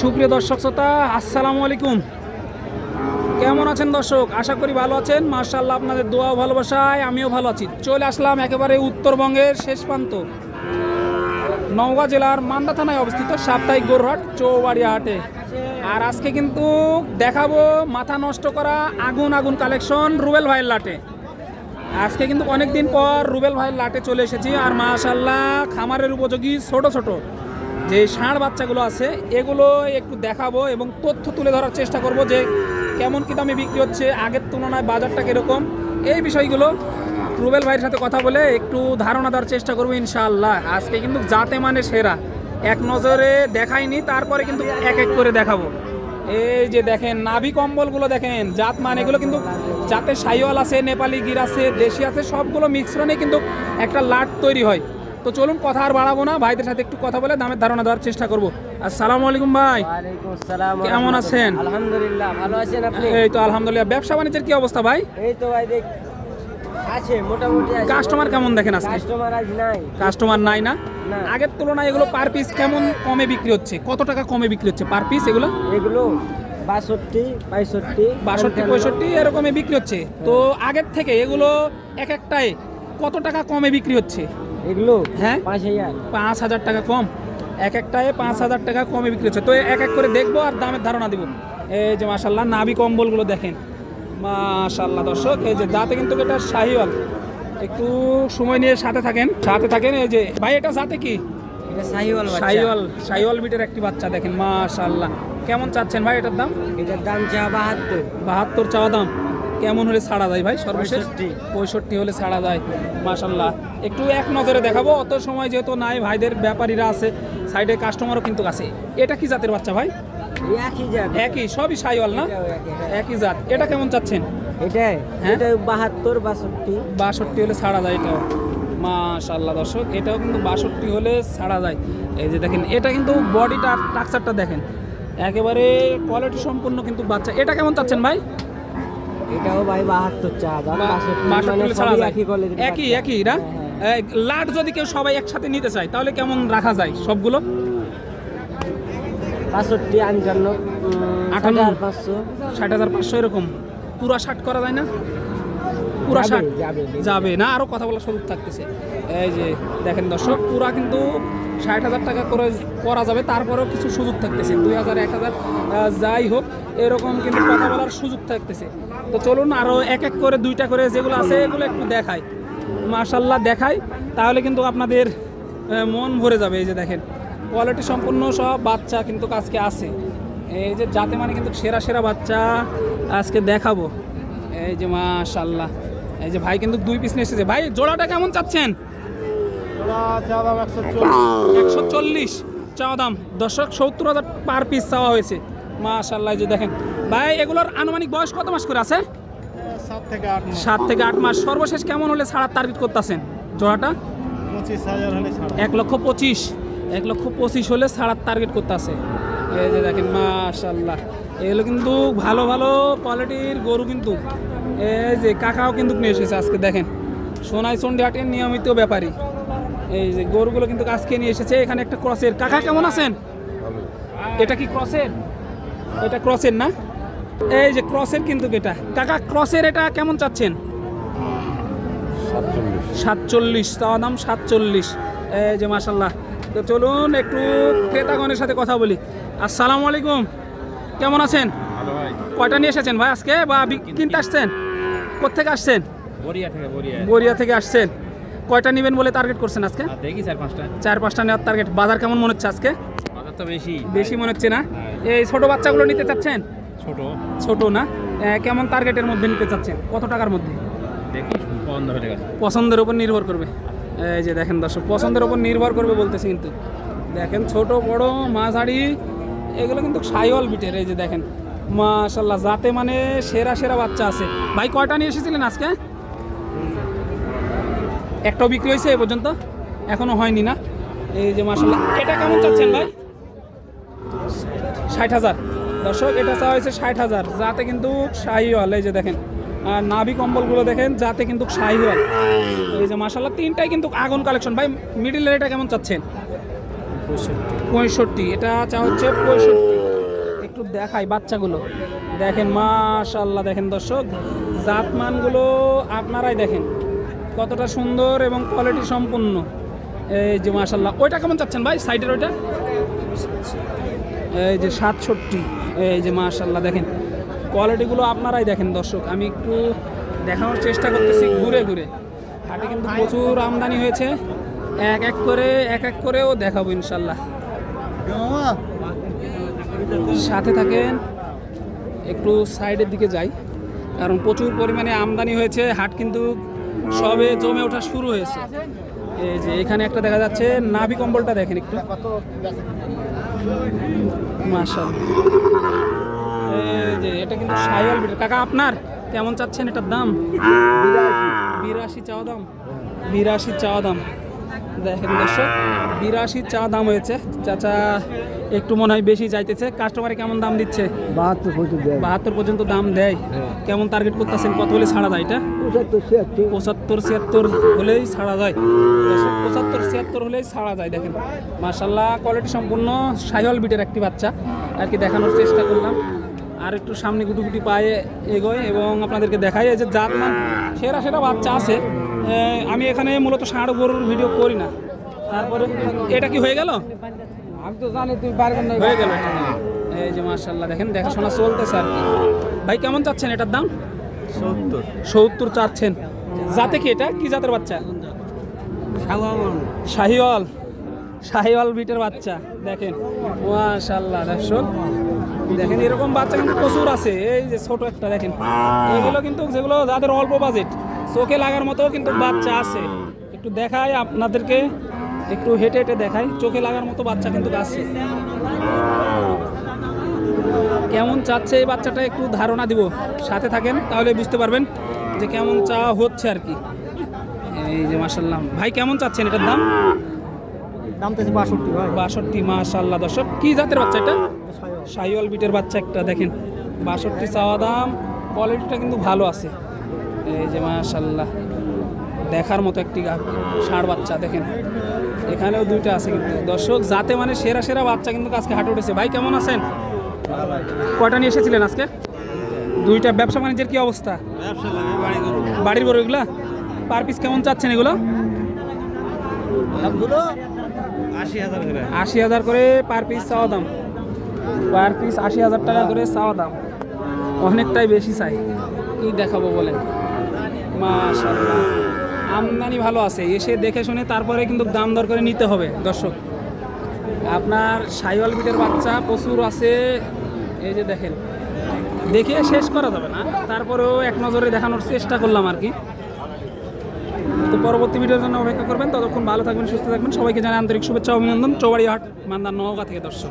সুপ্রিয় দর্শক শ্রোতা, আসসালামু আলাইকুম। কেমন আছেন দর্শক? আশা করি ভালো আছেন। মার্শাল্লাহ আপনাদের দোয়া ভালোবাসায় আমিও ভালো আছি। চলে আসলাম একেবারে উত্তরবঙ্গের শেষ প্রান্ত। নওগাঁ জেলার মান্দা থানায় অবস্থিত সাপ্তাহিক গোরহাট চৌবাড়িয়া হাটে আর আজকে কিন্তু দেখাবো মাথা নষ্ট করা আগুন আগুন কালেকশন রুবেল ভাইয়ের লাটে। আজকে কিন্তু অনেক দিন পর রুবেল ভাইয়ের লাটে চলে এসেছি। আর মাশাল্লাহ খামারের উপযোগী ছোট ছোট। যে ষাঁড় বাচ্চাগুলো আছে, এগুলো একটু দেখাবো এবং তথ্য তুলে ধরার চেষ্টা করব যে কেমন কি দামে বিক্রি হচ্ছে, আগের তুলনায় বাজারটা কীরকম। এই বিষয়গুলো রুবেল ভাইয়ের সাথে কথা বলে একটু ধারণা দেওয়ার চেষ্টা করব ইনশাআল্লাহ। আজকে কিন্তু যাতে মানে সেরা। এক নজরে দেখাইনি, তারপরে কিন্তু এক এক করে দেখাবো। এই যে দেখেন, নাভি কম্বলগুলো দেখেন, জাত মান এগুলো কিন্তু জাতে সাইওয়াল আছে, নেপালি, গির আছে, দেশি আছে, সবগুলো মিশ্রণে কিন্তু একটা লাট তৈরি হয়। তো চলুন কথা আর বাড়াবো না ভাইদের সাথে একটু কথা বলে দামের ধারণা দেওয়ার চেষ্টা করব। আসসালামু আলাইকুম ভাই। কেমন আছেন? আলহামদুলিল্লাহ ভালো আছেন আপনি? এই তো আলহামদুলিল্লাহ ব্যবসা বাণিজ্যের কি অবস্থা ভাই? এই তো ভাই দেখ আছে মোটামুটি আছে। কাস্টমার কেমন দেখেন আজকে? কাস্টমার আজ নাই। কাস্টমার নাই না। আগের তুলনায় এগুলো পার পিস কেমন কমে বিক্রি হচ্ছে? কত টাকা কমে বিক্রি হচ্ছে পার পিস এগুলো? এগুলো বাষট্টি পঁয়ষট্টি বাষট্টি পঁয়ষট্টি এরকমই বিক্রি হচ্ছে। তো আগের থেকে এগুলো এক একটায় কত টাকা কমে বিক্রি হচ্ছে? এগুলো হ্যাঁ? পাঁচ হাজার। পাঁচ হাজার টাকা কম। এক একটায় পাঁচ হাজার টাকা কমে বিক্রি হচ্ছে। তো এক এক করে দেখব আর দামের ধারণা দিব। এই যে মাসাল্লাহ নাভি কম্বলগুলো দেখেন। মাশাল্লাহ দর্শক এই যে যাতে কিন্তু এটা শাহিওয়াল। একটু সময় নিয়ে সাথে থাকেন। সাথে থাকেন এই যে ভাই এটা যাতে কি? শাহিওয়াল শাহিওয়াল বিটের একটি বাচ্চা দেখেন মাশাল্লাহ কেমন চাচ্ছেন ভাই এটার দাম? এটার দাম চা বাহাত্তর। বাহাত্তর চাওয়া দাম। কেমন হলে ছাড়া যায় ভাই সর্বশেষ? পঁয়ষট্টি। হলে ছাড়া যায় মাশাল্লাহ একটু এক নজরে দেখাবো অত সময় যেহেতু নাই ভাইদের ব্যাপারীরা আছে সাইডে কাস্টমারও কিন্তু আছে। এটা কি জাতের বাচ্চা ভাই? একই জাত। একই সবই সাইওয়াল না? একই, হ্যাঁ। জাত। এটা কেমন চাচ্ছেন? এটাই হ্যাঁ? এটা বাহাত্তর বাষট্টি। বাষট্টি হলে ছাড়া যায় এটাও। মাশাল্লাহ দর্শক এটাও কিন্তু বাষট্টি হলে ছাড়া যায় এই যে দেখেন এটা কিন্তু বডিটা টাকচারটা দেখেন। একেবারে কোয়ালিটি সম্পূর্ণ কিন্তু বাচ্চা। এটা কেমন চাচ্ছেন ভাই? এটাও ভাই বাহাত্তর বাষট্টি মানে ছাড়া যায়। একই একই না? হ্যাঁ, লাট যদি কেউ সবাই একসাথে নিতে চায় তাহলে কেমন রাখা যায় সবগুলো? বাষট্টি আঞ্চান্ন আটান্ন। আঠান্ন পাঁচশো। ষাট হাজার পাঁচশো এরকম। পুরা ষাট করা যায় না? পুরা ষাট? যাবে, না? আরও কথা বলার সুযোগ থাকতেছে। এই যে দেখেন দর্শক পুরা কিন্তু ষাট হাজার টাকা করে করা যাবে। তারপরেও কিছু সুযোগ থাকতেছে। দুই হাজার এক হাজার যাই হোক এরকম কিন্তু কথা বলার সুযোগ থাকতেছে। তো চলুন আরও এক এক করে দুইটা করে যেগুলো আছে এগুলো একটু দেখাই। মার্শাল্লাহ দেখাই তাহলে কিন্তু আপনাদের মন ভরে যাবে। এই যে দেখেন কোয়ালিটি সম্পূর্ণ সব বাচ্চা কিন্তু আজকে আছে। এই যে যাতে মানে কিন্তু সেরা সেরা বাচ্চা আজকে দেখাবো। এই যে মাশাল্লাহ এই যে ভাই কিন্তু দুই পিস নিয়ে এসেছে। ভাই জোড়াটা কেমন চাচ্ছেন? একশো চল্লিশ। চাওয়া দাম। দর্শক সত্তর হাজার পার পিস চাওয়া হয়েছে। মাশাল্লাহ যে দেখেন। ভাই এগুলোর আনুমানিক বয়স কত মাস করে আছে? সাত থেকে আট মাস। সাত থেকে আট মাস। সর্বশেষ কেমন হলে ছাড়ার টার্গেট করতেছেন? জোড়াটা? পঁচিশ হাজার হলে এক লক্ষ পঁচিশ। এক লক্ষ পঁচিশ হলে ছাড়ার টার্গেট করতে আছে এই যে দেখেন মাশাল্লাহ এগুলো কিন্তু ভালো ভালো কোয়ালিটির গরু কিন্তু। এই যে কাকাও কিন্তু নিয়ে এসেছে আজকে দেখেন। সোনাই চন্ডী হাটের নিয়মিত ব্যাপারী। এই যে গরুগুলো কিন্তু আজকে নিয়ে এসেছে। এখানে একটা ক্রসের। কাকা কেমন আছেন? এটা কি ক্রসের? এটা ক্রসের না? এই যে ক্রসের কিন্তু এটা। কাকা ক্রসের এটা কেমন চাচ্ছেন? সাতচল্লিশ। তাওয়া দাম সাতচল্লিশ। এই যে মাসাল্লাহ তো চলুন একটু ক্রেতাগণের সাথে কথা বলি। আসসালামু আলাইকুম। কেমন আছেন? কয়টা নিয়ে এসেছেন ভাই আজকে? বা কিনতে আসছেন? কোথেকে আসছেন? বরিয়া থেকে আসছেন। কয়টা নেবেন বলে টার্গেট করছেন আজকে? দেখি চার পাঁচটা। চার পাঁচটা নেওয়ার টার্গেট বাজার কেমন মনে হচ্ছে আজকে? তো বেশি। বেশি মনে হচ্ছে না? এই ছোট বাচ্চাগুলো নিতে চাচ্ছেন? ছোট। ছোট না? কেমন টার্গেটের মধ্যে নিতে চাচ্ছেন? কত টাকার মধ্যে? দেখি বন্ধ হয়ে গেছে। পছন্দের উপর নির্ভর করবে। এই যে দেখেন দর্শক পছন্দের উপর নির্ভর করবে বলতেছে কিন্তু। দেখেন ছোট বড় মাঝারি এগুলো কিন্তু সাইওয়াল বিটের এই যে দেখেন। মাশাল্লাহ যাতে মানে সেরা সেরা বাচ্চা আছে। ভাই কয়টা নিয়ে এসেছিলেন আজকে? একটাও বিক্রি হয়েছে এ পর্যন্ত? এখনও হয়নি না? এই যে মাশাল্লাহ এটা কেমন চাচ্ছেন ভাই? ষাট হাজার। দর্শক, এটা চাওয়া হয়েছে ষাট হাজার। যাতে কিন্তু শাহিওয়াল, এই যে দেখেন আর নাভি কম্বলগুলো দেখেন, যাতে কিন্তু শাহিওয়াল। এই যে মাসাল্লাহ তিনটাই কিন্তু আগুন কালেকশন ভাই মিডিলের এটা কেমন চাচ্ছেন? পঁয়ষট্টি। এটা চা হচ্ছে পঁয়ষট্টি। একটু দেখাই বাচ্চাগুলো। দেখেন মাশাল্লাহ দেখেন দর্শক, জাতমানগুলো আপনারাই দেখেন। কতটা সুন্দর এবং কোয়ালিটি সম্পূর্ণ। এই যে মাশাল্লাহ ওইটা কেমন চাচ্ছেন ভাই? সাইডের ওইটা? এই যে সাতষট্টি, এই যে মাশাল্লাহ দেখেন। কোয়ালিটিগুলো আপনারাই দেখেন দর্শক, আমি একটু দেখানোর চেষ্টা করতেছি ঘুরে ঘুরে। হাটে কিন্তু প্রচুর আমদানি হয়েছে। এক এক করে, এক এক করেও দেখাবো ইনশাল্লাহ সাথে থাকেন, একটু সাইডের দিকে যাই, কারণ প্রচুর পরিমাণে আমদানি হয়েছে, হাট কিন্তু সবে জমে ওঠা শুরু হয়েছে। এই যে এখানে একটা দেখা যাচ্ছে, নাভি কম্বলটা দেখেন একটু। মাশাল যে এটা কিন্তু সাইওয়াল বিটের কাকা আপনার কেমন চাচ্ছেন এটার দাম? বিরাশি চাওয়া দাম। বিরাশি চাওয়া দাম। দেখেন দর্শক বিরাশি চা দাম হয়েছে। চাচা একটু মনে হয় বেশি চাইতেছে। কাস্টমারে কেমন দাম দিচ্ছে? বাহাত্তর পর্যন্ত দেয়। বাহাত্তর পর্যন্ত দাম দেয়। কেমন টার্গেট করতেছেন? কত হলে ছাড়া যায় এটা? পঁচাত্তর ছিয়াত্তর। পঁচাত্তর ছিয়াত্তর হলেই ছাড়া যায়। পঁচাত্তর ছিয়াত্তর হলেই ছাড়া যায় দেখেন। মার্শাল্লাহ কোয়ালিটি সম্পূর্ণ সাইহল বিটের একটি বাচ্চা। আর কি দেখানোর চেষ্টা করলাম। আর একটু সামনে গুটি গুটি পায়ে এগোয় এবং আপনাদেরকে দেখাই এই যে জাতমান সেরা সেরা বাচ্চা আছে। আমি এখানে মূলত ষাঁড় গরুর ভিডিও করি না। তারপরে এটা কি হয়ে গেল? আমি তো জানি তুই পারবেন না। হয়ে গেল। এই যে মার্শাল্লাহ দেখেন দেখাশোনা চলতেছে আর কি। ভাই কেমন চাচ্ছেন এটার দাম? সত্তর। সত্তর চাচ্ছেন। জাতে কি এটা? কি জাতের বাচ্চা? শাহিওয়াল। শাহিওয়াল। বিটের বাচ্চা দেখেন। মাশাল্লাহ দর্শক দেখেন এরকম বাচ্চা কিন্তু প্রচুর আছে। এই যে ছোট একটা দেখেন। এগুলো কিন্তু যেগুলো যাদের অল্প বাজেট চোখে লাগার মতো কিন্তু বাচ্চা আছে। একটু দেখায় আপনাদেরকে একটু হেঁটে হেঁটে দেখাই চোখে লাগার মতো বাচ্চা কিন্তু আছে। কেমন চাচ্ছে এই বাচ্চাটা একটু ধারণা দিব সাথে থাকেন তাহলে বুঝতে পারবেন যে কেমন চা হচ্ছে আর কি। এই যে মাসাল্লাহ ভাই কেমন চাচ্ছেন এটার দাম? দাম তো বাষট্টি ভাই। বাষট্টি মাশাল্লাহ দর্শক কি জাতের বাচ্চা এটা? সাইওয়াল। বিটের বাচ্চা একটা দেখেন। বাষট্টি চাওয়া দাম কোয়ালিটিটা কিন্তু ভালো আছে। এই যে মাশাল্লাহ দেখার মতো একটি ষাঁড় বাচ্চা দেখেন। এখানেও দুইটা আছে কিন্তু। দর্শক যাতে মানে সেরা সেরা বাচ্চা কিন্তু আজকে হাটে উঠেছে। ভাই কেমন আছেন? কয়টা নিয়ে এসেছিলেন আজকে? দুইটা। ব্যবসা বাণিজ্যের কি অবস্থা? বাড়ির বড় এগুলা? পার পিস কেমন চাচ্ছেন এগুলো? আশি হাজার করে। আশি হাজার করে পার পিস চাওয়া দাম। পার পিস আশি হাজার টাকা করে চাওয়া দাম। অনেকটাই বেশি চাই। কি দেখাবো বলেন? আমদানি ভালো আছে, এসে দেখে শুনে তারপরে কিন্তু দাম দর করে নিতে হবে, দর্শক। আপনার সাইওয়াল বিটের বাচ্চা প্রচুর আছে, এই যে দেখেন। দেখে শেষ করা যাবে না, তারপরেও এক নজরে দেখানোর চেষ্টা করলাম আর কি। তো পরবর্তী ভিডিওর জন্য অপেক্ষা করবেন, ততক্ষণ ভালো থাকবেন, সুস্থ থাকবেন, সবাইকে জানাই আন্তরিক শুভেচ্ছা, অভিনন্দন চৌবাড়ি হাট মান্দার নওগাঁ থেকে দর্শক।